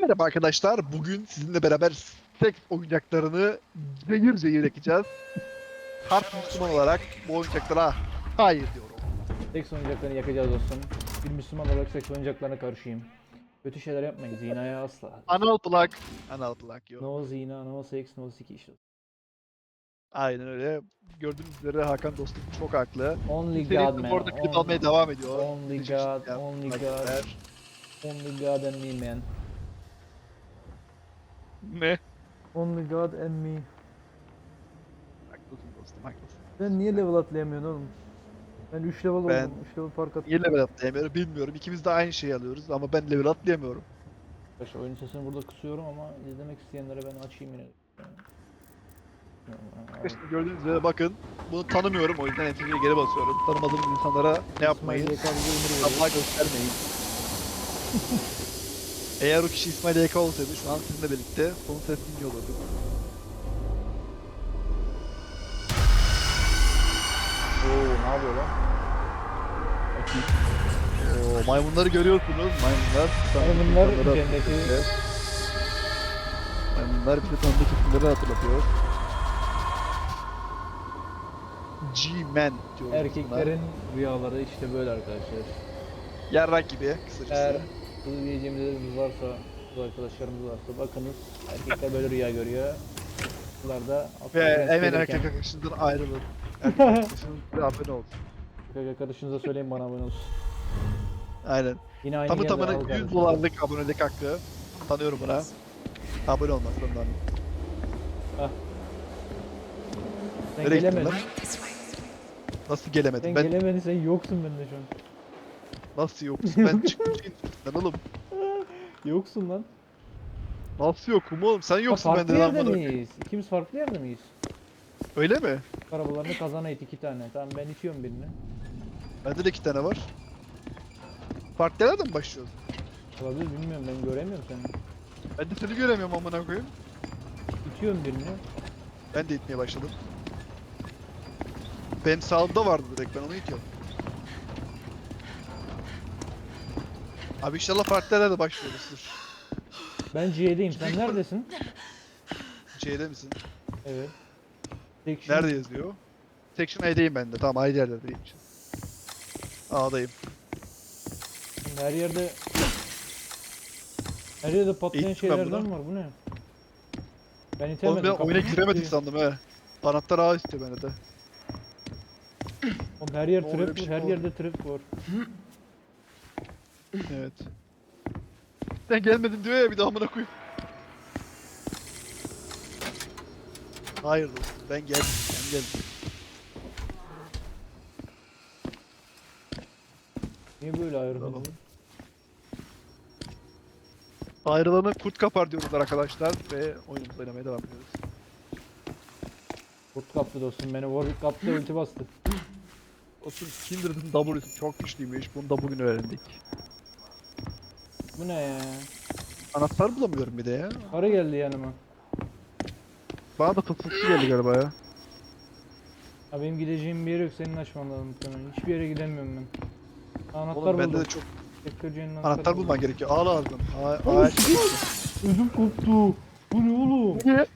Merhaba arkadaşlar. Bugün sizinle beraber seks oyuncaklarını zehir zehir yakacağız. Harp Müslüman olarak bu oyuncaklara hayır diyorum. Seks oyuncaklarını yakacağız dostum. Bir Müslüman olarak seks oyuncaklarına karşıyım. Kötü şeyler yapmayın. Zinaya asla. Anal plak. Anal plak yok. No zina, no sex, no sikiş. Aynen öyle. Gördüğünüz üzere Hakan dostum çok haklı. Only Serinin God man. bu arada klip almaya devam ediyor. Only God, only God, only God and me man. Ne? Only God and me. Haklısın dostum haklısın. Ben niye level atlayamıyorum oğlum? Ben 3 level Ben- oldum. 3 level fark attım. Niye level atlayamıyorum bilmiyorum. İkimiz de aynı şeyi alıyoruz ama ben level atlayamıyorum. Arkadaşlar oyun sesini burada kısıyorum ama izlemek isteyenlere ben açayım yine. İşte gördüğünüz üzere bakın. Bunu tanımıyorum o yüzden NTV'ye geri basıyorum. Tanımadığımız insanlara ne yapmayın? İsmail YK bize ömür veriyor. Allah göstermeyin. Eğer o kişi İsmail YK olsaydı şu an sizinle birlikte son ses dinliyor olurduk. Oo ne yapıyor lan? Oo, maymunları görüyorsunuz. Maymunlar. Maymunlar hatırlatıyor. Maymunlar bize tanıdık isimleri hatırlatıyor. G-Man diyoruz Erkeklerin rüyaları işte böyle arkadaşlar. buna. Yarrak gibi kısacası. Eğer diyeceğimiz varsa, bu arkadaşlarımız varsa bakınız erkekler böyle rüya görüyor. Kızlar da Ve hemen erkek arkadaşından ayrılın. Erkek arkadaşınız bir abone olsun. Erkek arkadaşınıza söyleyin bana abone olsun. Aynen. Yine aynı Tamı yerde tamına al 100 kardeşim. dolarlık abonelik hakkı. Tanıyorum buna. Abone olmaz ondan. Sen Nereye gittin gelemedin. lan? Nasıl gelemedim? Sen ben gelemedin sen yoksun bende şu an. Nasıl yoksun? Ben çıktım şeyin üstünden oğlum. Yoksun lan. Nasıl yokum oğlum? Sen yoksun farklı bende lan yerde bana. miyiz? İkimiz farklı yerde miyiz? Öyle mi? Arabalarını kazana it iki tane. Tamam ben itiyorum birini. Bende de iki tane var. Farklı yerlerden mi başlıyoruz? Olabilir bilmiyorum ben göremiyorum seni. Ben de seni göremiyorum amına koyayım. İtiyorum birini. Ben de itmeye başladım. Benim sağımda vardı direkt ben onu itiyorum. Abi inşallah farklı yerlerde başlıyoruzdur. Ben C'deyim. Sen neredesin? C'de misin? Evet. Section- Nerede yazıyor? Section A'deyim ben de. Tamam ayrı yerlerdeyim. A'dayım. Her yerde her yerde patlayan Eğittim ben şeylerden bunu. var bu ne? Ben Oğlum itemedim. ben oyuna kapıyı- giremedik sandım he. Anahtar A istiyor bende de. Oğlum her yer oluyor, trap, bir şey her var. yerde trap var. Evet. Sen gelmedin diyor ya bir daha amına koyayım. Hayır dostum ben geldim ben geldim. Niye böyle ayrıldın? Ayrılanı kurt kapar diyoruz arkadaşlar ve oyunumuzu oynamaya devam ediyoruz. Kurt kaptı dostum beni. Warwick kaptı ulti bastı. Olsun Kindred'ın W'su çok güçlüymüş bunu da bugün öğrendik. Bu ne ya? Anahtar bulamıyorum bir de ya. Karı geldi yanıma. Bana da fısıltı geldi galiba ya. Ha benim gideceğim bir yer yok senin açman lazım muhtemelen. Hiçbir yere gidemiyorum ben. Anahtar Oğlum bende buldum. de çok Tekrar anahtar, anahtar bulman gerekiyor. A lazım. A, A Ödüm koptu. Bu ne oğlum? Niye?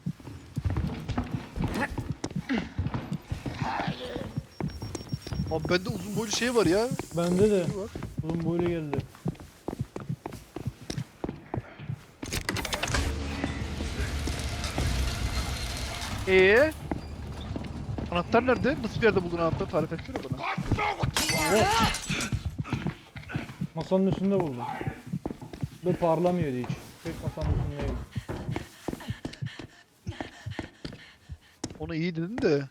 Abi bende uzun boylu şey var ya. Bende de. Ne var? Oğlum böyle geldi. Ee? Anahtar nerede? Nasıl bir yerde buldun anahtar? Tarif etsene bana. Masanın üstünde buldum. Ve parlamıyordu hiç. Tek masanın üstündeydi. Onu iyi dedin de.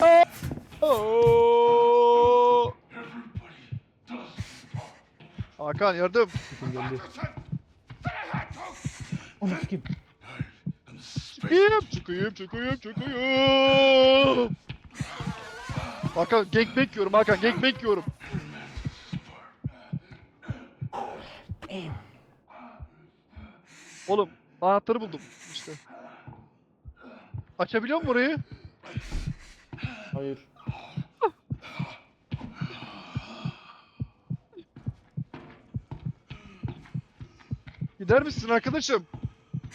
Aa! Oo! Hakan yardım. Kim geldi? Onu kim? Çıkayım, çıkayım, çıkayım, çıkayım. Hakan gangbang yiyorum Hakan gangbang yiyorum. Oğlum anahtarı buldum işte. Açabiliyor musun orayı? Hayır. Gider misin arkadaşım?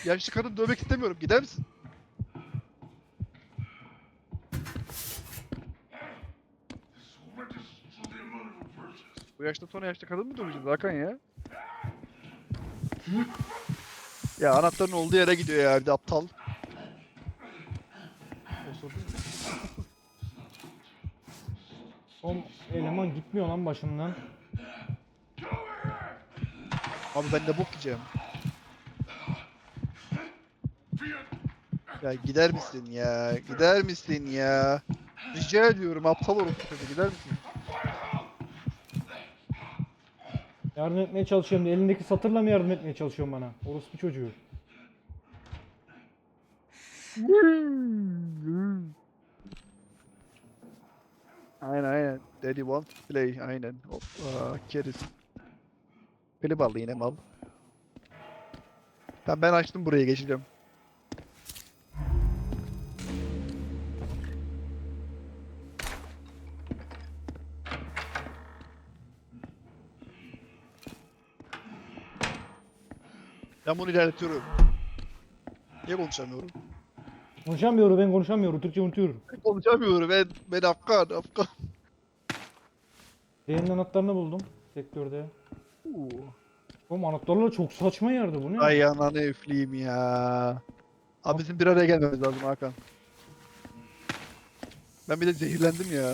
Yaşlı kadın dövmek istemiyorum. Gider misin? Bu yaşta sonra yaşlı kadın mı döveceğiz Hakan ya? ya anahtarın olduğu yere gidiyor ya bir aptal. Oğlum eleman gitmiyor lan başımdan. Abi ben de bok yiyeceğim. Ya gider misin ya? Gider misin ya? Rica ediyorum aptal orospu çocuğu gider misin? Yardım etmeye çalışıyorum diye elindeki satırla mı yardım etmeye çalışıyorsun bana? Orospu çocuğu. Aynen aynen. Daddy want to play aynen. Hoppa keriz. Klip aldı yine mal. Tamam ben açtım buraya geçeceğim. Ben bunu ilerletiyorum. Niye konuşamıyorum? Konuşamıyorum ben konuşamıyorum. Türkçe unutuyorum. Konuşamıyorum ben, ben Afgan, Afgan. Beyin anahtarını buldum sektörde. Oo. Oğlum anahtarlar çok saçma yerde bu ne? Ay ananı üfleyeyim ya. Abi bizim bir araya gelmemiz lazım Hakan. Ben bir de zehirlendim ya.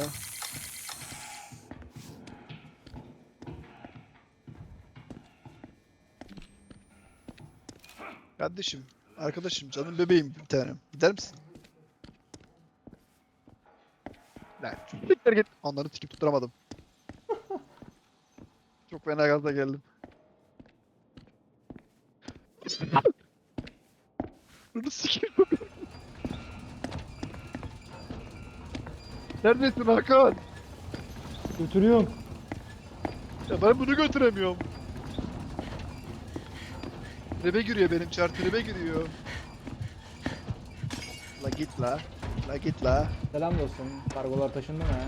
Kardeşim, arkadaşım, canım bebeğim bir tanem. Gider misin? Lan siktir git. Onları tikip tutturamadım. Çok fena gaza geldim. Bunu sikeyim. Neredesin Hakan? Götürüyorum. Ya ben bunu götüremiyorum. Tribe giriyor benim çar tribe giriyor. La git la. La git la. Selam dostum. Kargolar taşındı mı ya?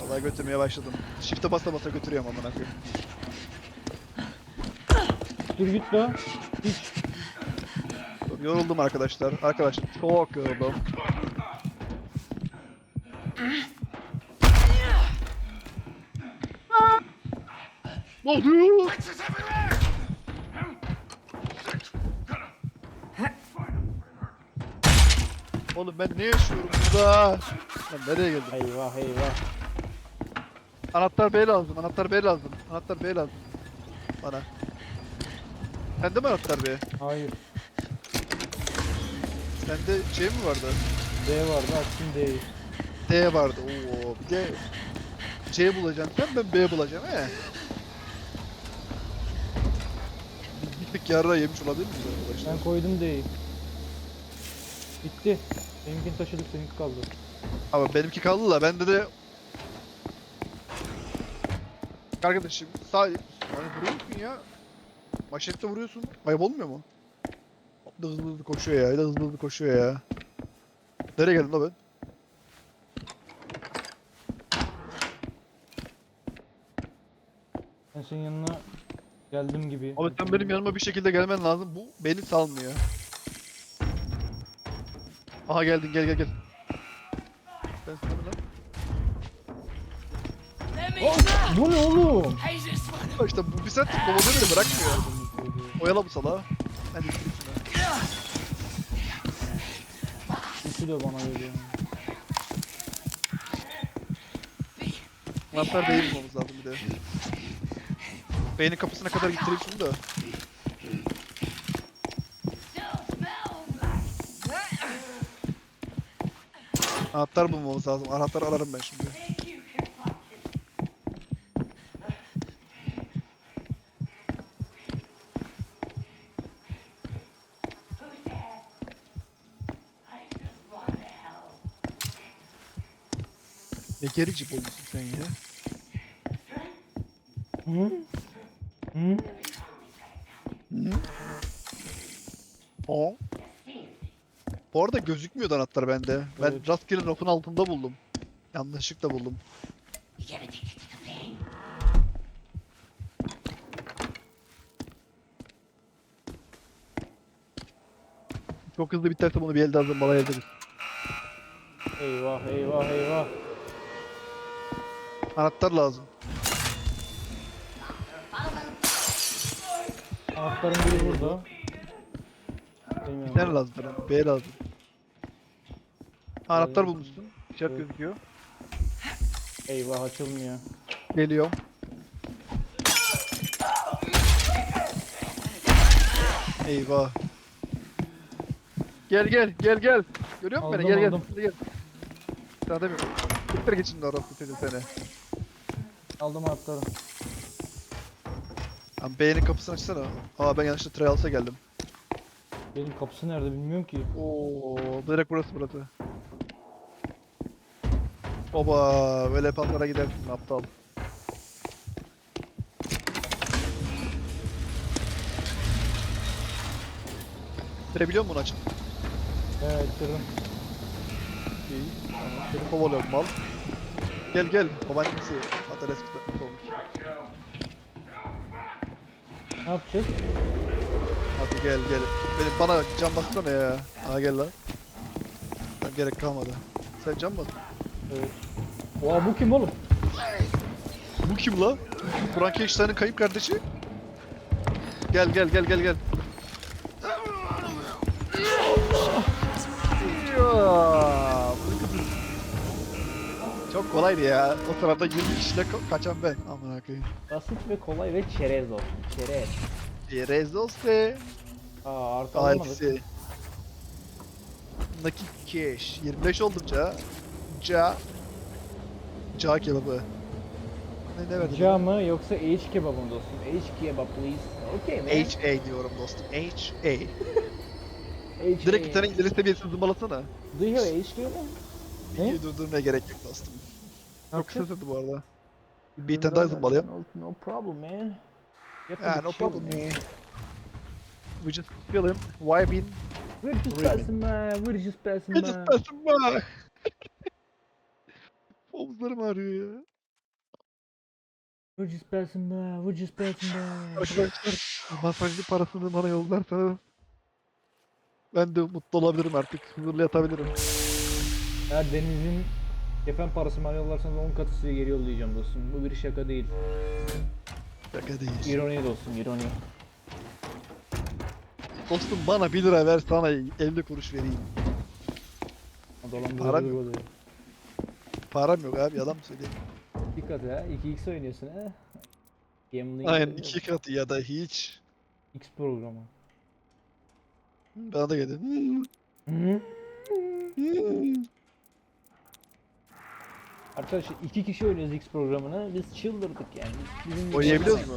Vallahi götürmeye başladım. Shift'e basa basa götürüyorum amına koyayım. Dur git la. Hiç. Yoruldum arkadaşlar. Arkadaşlar çok yoruldum. Ne oluyor? Oğlum ben ne yaşıyorum burada? Ben nereye geldim? Eyvah eyvah. Anahtar B lazım, anahtar B lazım. Anahtar B lazım. Bana. Sende mi anahtar B? Hayır. Sende şey mi vardı? D vardı açtım D'yi. D vardı. Oo, bir de C bulacaksın sen ben B bulacağım he. Tık yarra yemiş olabilir miyiz arkadaşlar? Ben koydum D'yi. Bitti. Benimkini taşıdık seninki kaldı. Ama benimki kaldı da bende de Arkadaşım sağ yani vuruyorsun ya. Maşetle vuruyorsun. Kaybolmuyor mu? Hızlı hızlı koşuyor ya. De hızlı hızlı koşuyor ya. Nereye geldim la ben? Ben senin yanına geldim gibi. Abi sen benim yanıma bir şekilde gelmen lazım. Bu beni salmıyor. Aha geldin gel gel gel. Ben sana lan. Oh, bu ne oğlum? İşte bu bir saattir kovalıyor beni bırakmıyor. Oyala bu salağı. Hadi. Üçü de bana geliyor. Anahtar beyin bulmamız lazım bir de. Beynin kapısına kadar gittireyim şunu da. Anahtar bulmamız lazım. Anahtar ararım ben şimdi. Ne gerici boyusun sen ya. Hı? Hı? Hı? O. Bu arada gözükmüyordu anahtar bende. Ben Evet. rastgele rafın altında buldum. Yanlışlıkla buldum. Çok hızlı biterse bunu bir elde hazır balayabiliriz. Eyvah eyvah eyvah. Anahtar lazım. Anahtarın biri burada. Tane lazım. B lazım. Anahtar bulmuşsun. Evet. gözüküyor. Eyvah açılmıyor. Geliyor. Eyvah. Gel gel gel gel. Görüyor musun beni? Aldım, Gel gel. aldım. Gel. Sana demiyorum. Siktir git şimdi orası seni seni. Aldım anahtarı. Lan B'nin kapısını açsana. Aa ben yanlışlıkla Trials'a geldim. Benim kapısı nerede bilmiyorum ki. Oo, direkt burası burası. Oba, böyle yapanlara gidersin aptal. Bitirebiliyor musun bunu açıp? Evet bitirdim. İyi. Tamam. Seni kovalıyorum mal. Gel gel. Babaannesi Atares kitaplık olmuş. Ne yapacağız? Hadi gel gel. Benim bana can bassana ya. Aa gel lan. Ben gerek kalmadı. Sen can bas. Evet. Oha bu kim oğlum? Bu kim la? Frankenstein'ın kayıp kardeşi. Gel gel gel gel gel. Kızı- Çok kolaydı ya. O sırada 20 kişiyle ka- kaçan ben. Aman akıyım. Basit ve kolay ve çerez olsun. Çerez. Rezos be. Aa artı alamadık. Ailesi. Nakit cash. 25 oldum ca. Ca. Ca kebabı. Ne, ne verdin? Ca mı yoksa H kebabı mı dostum? H kebap please. Okay man. HA diyorum dostum. HA. H Direkt bir tane ileri seviyesi zımbalasana. Do you have H kebabı? Ne? Videoyu durdurmaya gerek yok dostum. Çok kısa sürdü bu arada. Bir tane daha zımbalayalım. No, no problem man. Yeah, no problem man. We just feeling vibing. We're just passing by. We're just passing We just by. passing by. Omuzlarım ağrıyor ya. We're just passing by. We're just passing by. Arkadaşlar masajlı parasını bana yollarsanız ben de mutlu olabilirim artık. Huzurlu yatabilirim. Eğer Deniz'in kefen parası bana yollarsanız 10 katı size geri yollayacağım dostum. Bu bir şaka değil. Şaka değil. İroni dostum, ironi. Dostum bana 1 lira ver sana 50 kuruş vereyim. Param Dolandırıcı yok. oluyor. Param yok abi yalan mı söyleyeyim. Dikkat ha, 2x oynuyorsun ha. Gambling Aynen iki katı ya da hiç. X programı. Bana da geldi. Hmm, Hı? hmm. Arkadaşlar iki kişi oynuyoruz X programını. Biz çıldırdık yani. Biz- Bizim Oynayabiliyoruz mu?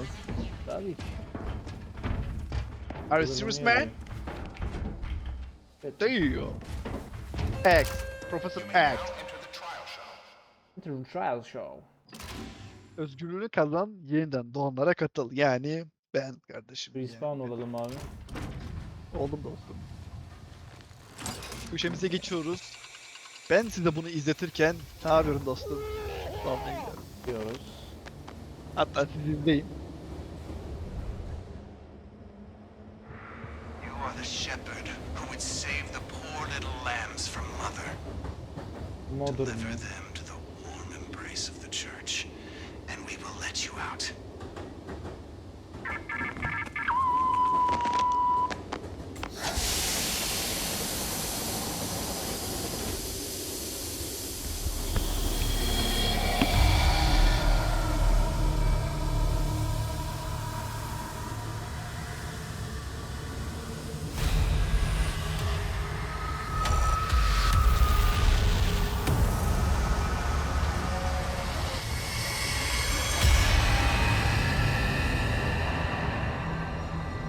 Tabii ki. Are you serious yani. man? Evet. Damn. X. Professor X. Enter the Trial Show. Özgürlüğünü kazan yeniden doğanlara katıl. Yani ben kardeşim. yani. Respawn olalım abi. Oldum dostum. Köşemize geçiyoruz. Ben size bunu izletirken ne yapıyorum dostum? Tamam gidiyorum. Diyoruz. Hatta siz izleyin. You are the shepherd who would save the poor little lambs from mother. Modern. Deliver them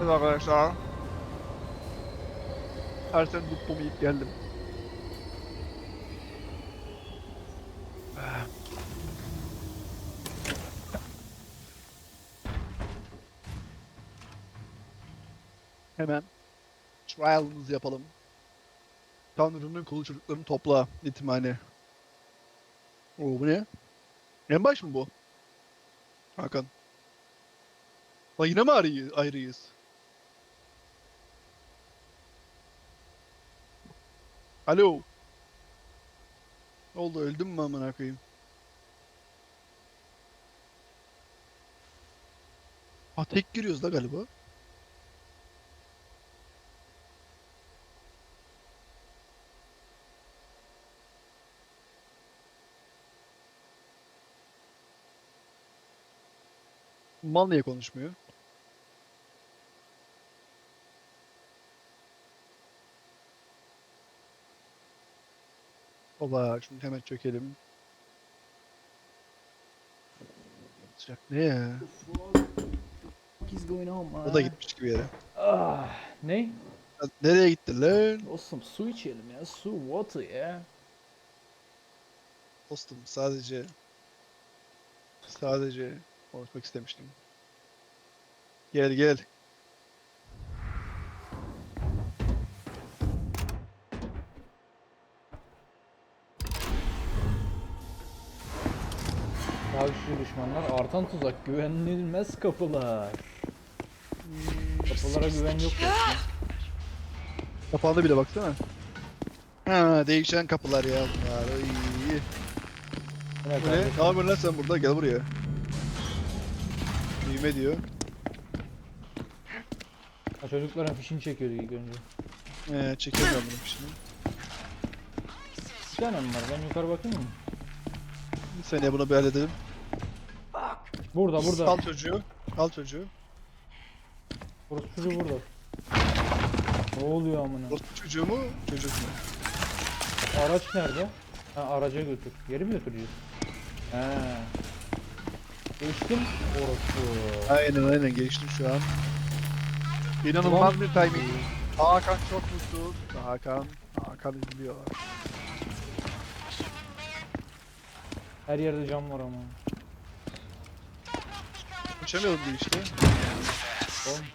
Evet arkadaşlar. Her sene mutlumu yiyip geldim. Hemen trial'ımızı yapalım. Tanrı'nın kulu çocuklarını topla yetimhane. Oo bu ne? En baş mı bu? Hakan. Lan yine mi ayrıyız? Alo. Oldu öldüm mü amına koyayım? Ha tek giriyoruz da galiba. Mal niye konuşmuyor? Oba şimdi hemen çökelim. Sıcak ne ya? He's going O da gitmiş gibi yere. Ah, ne? Ya Nereye gitti lan? Dostum su içelim ya. Su, water ya. Dostum sadece sadece konuşmak istemiştim. Gel gel. Karşı düşmanlar artan tuzak güvenilmez kapılar. Kapılara güven yok. Kapandı bile baksana. Ha değişen kapılar ya bunlar. Ay. Bu ne ne? kardeşim? Ne yapıyorsun lan sen burada? Gel buraya. Düğme diyor. Ha, çocukların fişini çekiyordu ilk önce. Ee, çekiyorum ben bunu şimdi. Bir tane mi var? Ben yukarı bakayım mı? Bir saniye bunu bir halledelim. Burada burada. Al çocuğu. Al çocuğu. Burası çocuğu burada. Ne oluyor amına? Orospu çocuğu mu? Çocuk mu? Araç nerede? Ha araca götür. Geri mi götüreceğiz? He. Geçtim. Orası. Aynen aynen geçtim şu an. İnanılmaz bir timing. Hakan çok mutsuz. Hakan, Hakan üzülüyor. Her yerde cam var ama. Uçamıyordum diyor işte. Oğlum,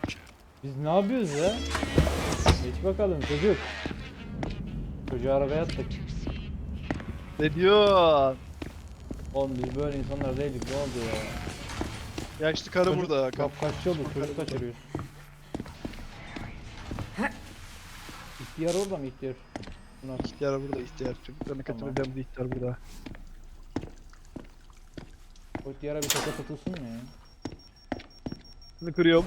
Biz ne yapıyoruz ya? Geç bakalım çocuk. Çocuğu arabaya attık. Ne diyor? Oğlum biz böyle insanlar değildik ne oldu ya? Yaşlı karı Çocuk- burada. Kap kaçıyorduk çocuk kaçırıyoruz. İhtiyar orada mı ihtiyar? Bunlar İhtiyar burada ihtiyar. Çocuklarını Tamam. kaçıracağım diye ihtiyar burada. o ihtiyara bir toka tutulsun mu ya? Bunu kırıyorum.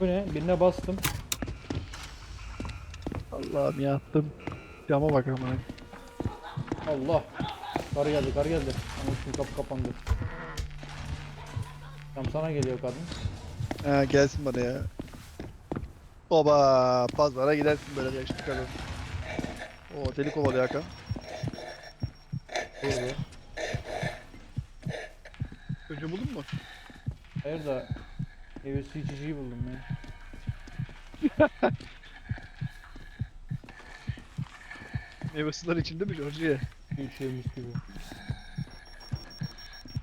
Bu ne? Birine bastım. Allah'ım yattım. Cama bak ama. Allah. Kar geldi kar geldi. Ama şu kapı kapandı. Tam sana geliyor kadın. Ha, gelsin bana ya. Oba pazara gidersin böyle yaşlı karı. O deli kovalıyor Hakan. Durdu. Çocuğu buldun mu? Hayır da su içiciyi buldum ben. Meyve suları içinde mi George'ye? Su içiyormuş gibi.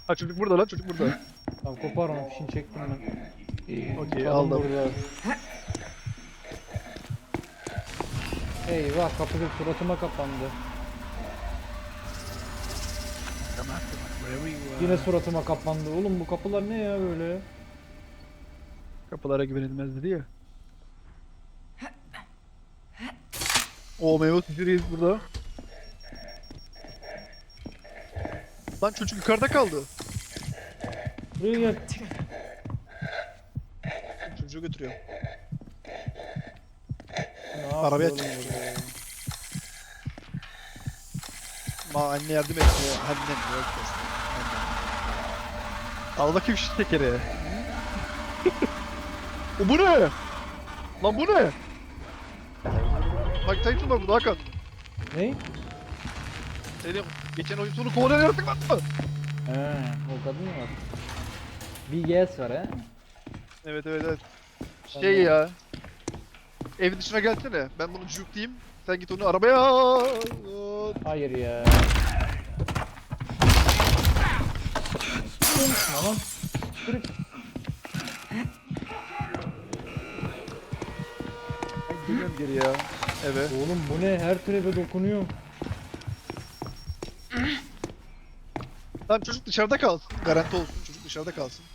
Ha çocuk burada lan çocuk burada. Tamam kopar onu fişini çektim ben. Okey Kadın aldım. burada. Eyvah kapı suratıma kapandı. Yine suratıma kapandı. Oğlum bu kapılar ne ya böyle? Kapılara güvenilmez dedi ya. O meyve reis burada. Lan çocuk yukarıda kaldı. Buraya gel. Çocuğu götürüyor. Ne yapıyor Arabaya oğlum çık. burada ya? Ma anne yardım et. Annem yok. Al bakayım şu tekeri. o bu ne? Lan bu ne? Mike Tyson var burada Hakan. Ne? Seni geçen oyun sonu kovalayan yaratık var mı? He, o kadın mı var? Bir yes var he. Evet evet evet. Şey ya. Evin dışına gelsene. Ben bunu cükleyeyim. Sen git onu arabaya. Hayır ya. Tamam. Kırık. Geliyorum geri ya. Eve. Oğlum bu ne? Her trebe dokunuyor. Tamam çocuk dışarıda kalsın. Garanti olsun çocuk dışarıda kalsın.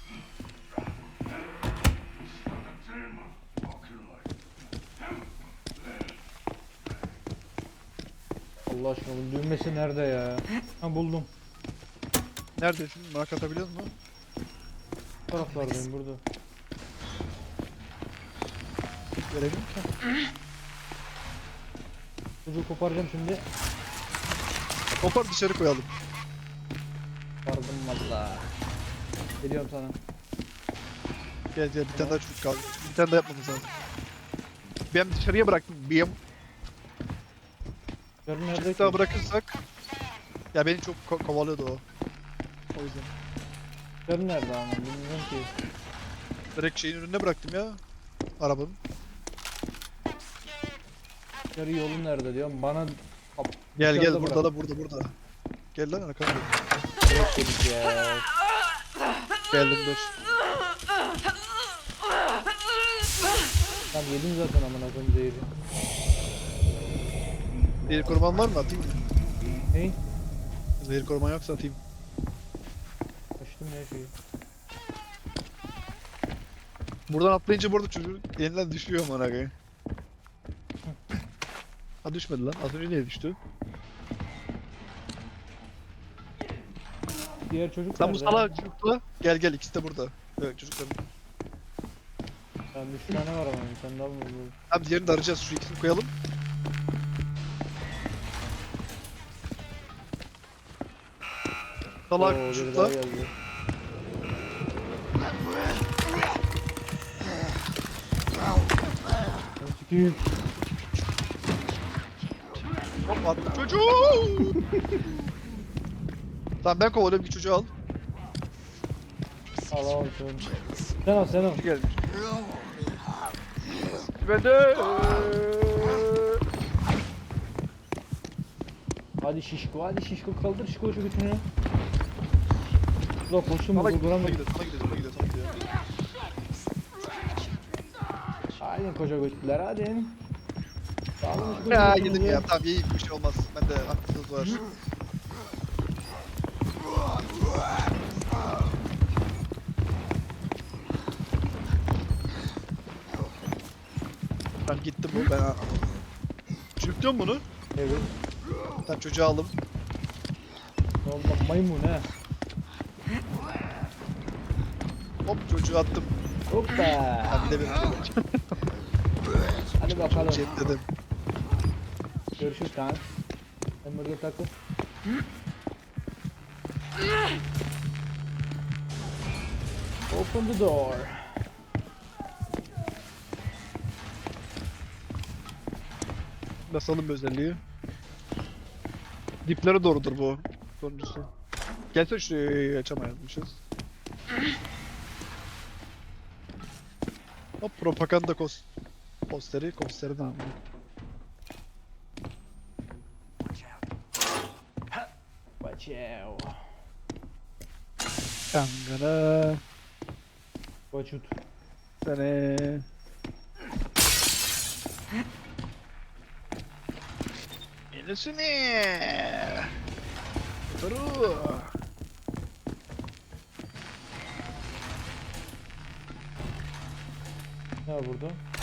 Allah aşkına bunun düğmesi nerede ya? Ha buldum. Neredesin? Bana katabiliyor musun? Taraflardayım burada. Görelim ki. Çocuğu koparacağım şimdi. Kopar dışarı koyalım. Vardım valla. Geliyorum sana. Gel gel bir tane daha çocuk kaldı. Bir tane daha yapmamız lazım. Ben dışarıya bıraktım. Bir Yarın nerede çocuk daha bırakırsak. Ya beni çok ko- kovalıyordu o. O yüzden. Yarın nerede ama bilmiyorum ki. Direkt şeyin önüne bıraktım ya. Arabanın. Yarı yolun nerede diyorum. Bana Kap- Gel gel dışarıda burada bırak. da burada burada. Gel lan arkana. Direkt dedik ya. Geldim dur. Tamam yedim zaten amına koyayım zehri. Zehir koruman var mı atayım mı? Hey, Zehir koruman yoksa atayım. Buradan atlayınca burada çocuğun elinden düşüyor amına koyayım. Ha düşmedi lan. Az önce niye düştü? Diğer çocuk Sen bu nerede? salak çocukla. Gel gel ikisi de burada. Evet çocukların. Tamam 3 tane var ama bir tane daha mı buldu? Abi diğerini de arayacağız. Şu ikisini koyalım. Salak Oo, biri çocukla. geldi. Sikiyim. Hop attım çocuğu. tamam ben kovalıyorum bir çocuğu al. Al al sen. Sen al sen al. Gelmiş. Ben de. Hadi şişko hadi şişko kaldır şişko şu götünü. Ulan bu gidiyor, sana duramıyor. gidiyor, sana gidiyor, sana gidiyor, sana gidiyor. Hadi koca götüler hadi. Sağlam şişko Ya yedim ya, tamam iyi bir şey olmaz. Bende haklısınız var. Tamam gitti bu, ben Çürüktüm bunu. Evet. Tamam çocuğu aldım. Ne oldu bak maymun he. Hop çocuğu attım. Hoppa. Ben bir de bir Hadi bakalım. Jetledim. Görüşürüz kanka. Sen burada takıl. Open the door. Basalım özelliği. Diplere doğrudur bu. Sonuncusu. Gelsene şuraya açamaymışız. Hop propaganda kos posteri, posteri de ama. Watch out. Kangara Watch out. sene. Yenisini. Yukarı. Ne? Bu.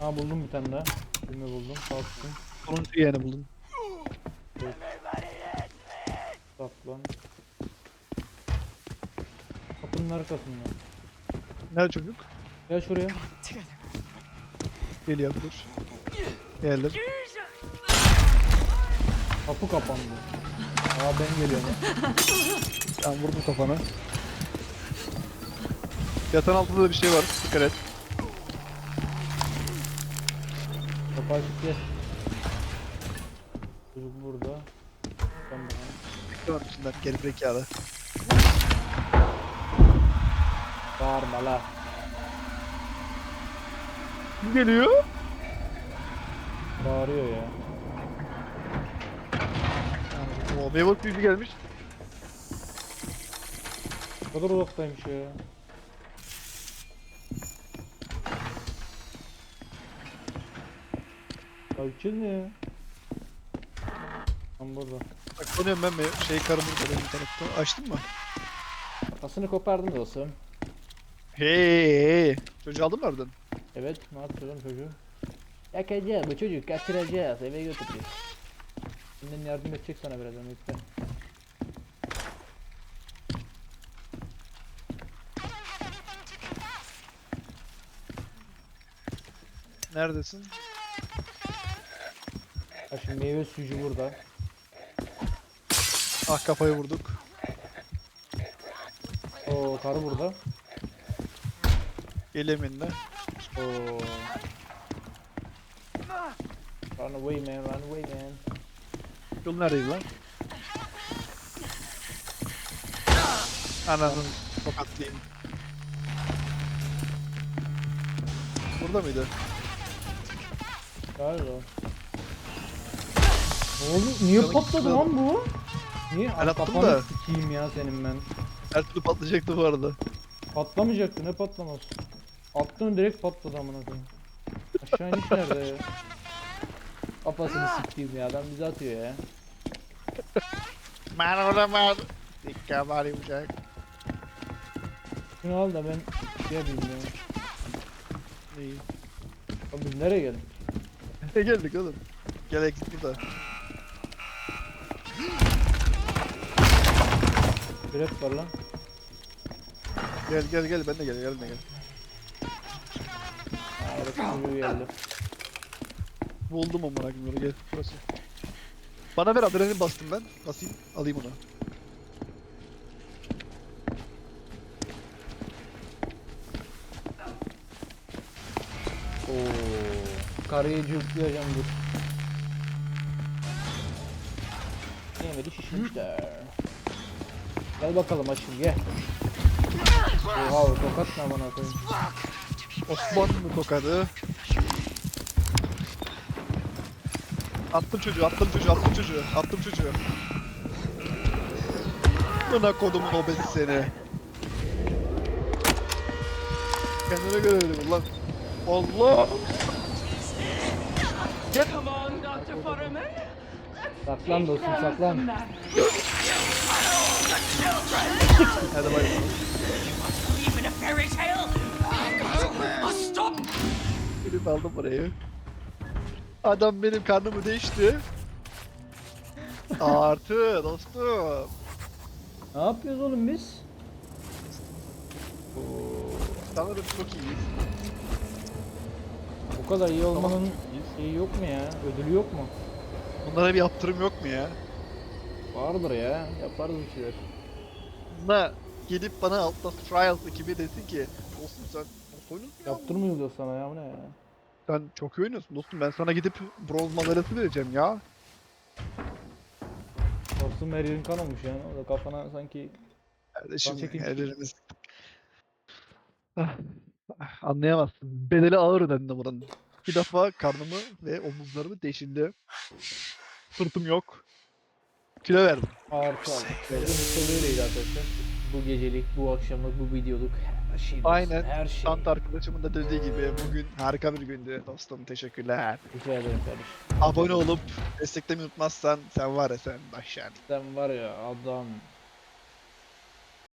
Ha buldum bir tane daha. Birini buldum. Kalktım. Sonuncu yeğeni buldum. Saklan. Kapının arkasında. Nerede çocuk? Gel şuraya. Geliyor dur. Geldim. Kapı kapandı. Aa ben geliyorum. Tamam vurdum kafana. Yatağın altında da bir şey var. Dikkat et. Kapı açık gel. Çocuk burada. Tamam. İçinden geri zekalı. Bağırma la. Kim geliyor? Bağırıyor ya. Oo, meyve büyücü gelmiş. Ne kadar uzaktaymış ya. Ne ya? Tam burada. Bak sanıyorum ben mi? Şey karımın benim internette. Açtın mı? Kafasını kopardım dostum. Hey hey. Çocuğu aldın mı oradan? Evet, ne yapacağız çocuğu? Yakacağız bu çocuk, kaçıracağız, eve götüreceğiz. Annen yardım edecek sana birazdan bekle. Neredesin? Ha şimdi meyve suyu burada. Ah kafayı vurduk. Oo karı burada. Gel eminle. Oo. Run away man, run away man. Yol neredeydi lan? Ananın tokatlayayım. Burada mıydı? Galiba. Ne oldu? Niye patladı lan bu? Niye? Ben attım Kafanı da. sikeyim ya senin ben. Her türlü patlayacaktı bu arada. Patlamayacaktı ne patlamaz. Attın direkt patladı amına koyayım. Aşağı iniş nerede ya? Kafasını sikeyim ya adam bizi atıyor ya. Ben olamaz. Dikkat var yumuşak. Şunu al da ben şey yapayım ya. İyi. Oğlum biz nereye geldik? Ne geldik oğlum? Gel eksik burada. Direkt var lan. Gel gel gel ben de gel gel de gel. Evet çocuğu geldi. Buldum amına koyayım gel burası. Bana ver adrenalin bastım ben. Basayım alayım onu. Oo. Karıyı cırtlayacağım dur. Yemedi şişmişler. Gel bakalım aşkım gel. Oha o tokat ne amına koyayım. Osmanlı tokadı. Attım çocuğu, attım çocuğu, attım çocuğu, attım çocuğu. Buna kodumun obezi seni. Kendine göre öyle ulan. Allah! Saklan dostum saklan. Hadi bay. Even a fairy tale. Stop! Gidip aldım burayı. Adam benim karnımı değişti. Artı dostum. Ne yapıyoruz oğlum biz? Sanırım çok iyiyiz. Bu kadar iyi olmanın şeyi yok mu ya? Ödülü yok mu? Bunlara bir yaptırım yok mu ya? Vardır ya. Yaparız bir şeyler. Buna gelip bana Outlast Trials ekibi desin ki Dostum sen nasıl oynuyorsun ya? Yaptırmıyor da sana ya bu ne ya? Sen çok iyi oynuyorsun dostum ben sana gidip bronz madalyası vereceğim ya. Dostum her yerin kan olmuş yani. O da kafana sanki Kardeşim çekeyim. ellerimiz. Ah, ah, Anlayamazsın. Bedeli ağır ödendi buranın. Bir defa karnımı ve omuzlarımı deşildi. Sırtım yok. Kilo verdim. Artı aldık. Gördüğünüz böyleydi arkadaşlar. Bu gecelik, bu akşamlık, bu videoluk her şey. dostum, Aynen. Her şey. Sant arkadaşımın da dediği gibi bugün harika bir gündü dostum. Teşekkürler. Rica ederim kardeşim. Abone olup desteklemeyi unutmazsan sen var ya sen başlayan. Sen var ya adam.